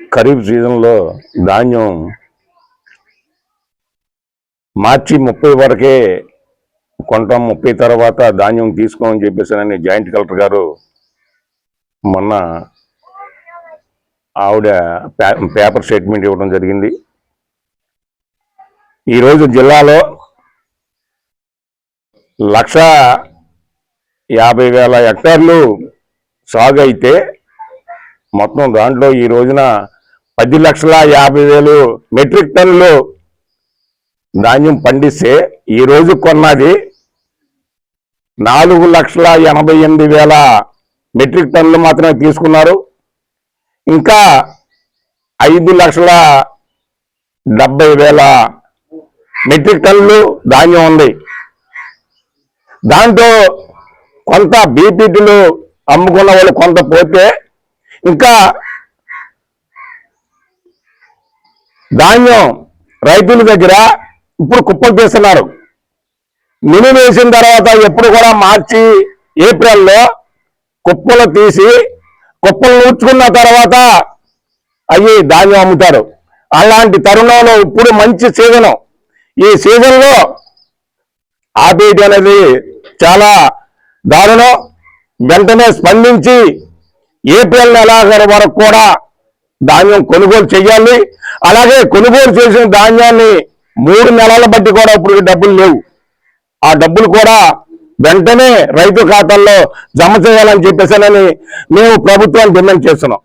ఖరీఫ్ సీజన్లో ధాన్యం మార్చి ముప్పై వరకే కొంటాం ముప్పై తర్వాత ధాన్యం తీసుకోమని చెప్పేసి జాయింట్ కలెక్టర్ గారు మొన్న ఆవిడ పే- పేపర్ స్టేట్మెంట్ ఇవ్వడం జరిగింది. ఈరోజు జిల్లాలో లక్ష యాభై వేల హెక్టార్లు సాగు అయితే మొత్తం దాంట్లో ఈ రోజున పది లక్షల యాభై వేలు మెట్రిక్ టన్నులు ధాన్యం పండిస్తే ఈ రోజు కొన్నది నాలుగు లక్షల ఎనభై ఎనిమిది వేల మెట్రిక్ టన్నులు మాత్రమే తీసుకున్నారు. ఇంకా ఐదు లక్షల డెబ్బై వేల మెట్రిక్ టన్నులు ధాన్యం ఉంది. దాంతో కొంత బీపీటీలు అమ్ముకున్న వాళ్ళు కొంత పోతే ఇంకా ధాన్యం రైతుల దగ్గర ఇప్పుడు కుప్పలు తీస్తున్నారు మినుము వేసిన తర్వాత ఎప్పుడు కూడా మార్చి ఏప్రిల్లో కుప్పలు తీసి కుప్పలు నూర్చుకున్న తర్వాత అవి ధాన్యం అమ్ముతారు. అలాంటి తరుణంలో ఇప్పుడు మంచి సీజను. ఈ సీజన్లో ఆపేయటం అనేది చాలా దారుణం. వెంటనే స్పందించి ఏప్రిల్ నెలాఖరు వరకు కూడా ధాన్యం కొనుగోలు చేయాలి అలాగే కొనుగోలు చేసిన ధాన్యాన్ని మూడు నెలల బట్టి కూడా ఇప్పుడు డబ్బులు లేవు. ఆ డబ్బులు కూడా వెంటనే రైతు ఖాతాల్లో జమ చేయాలని చెప్పేసానని మేము ప్రభుత్వాన్ని డిమాండ్ చేస్తున్నాం.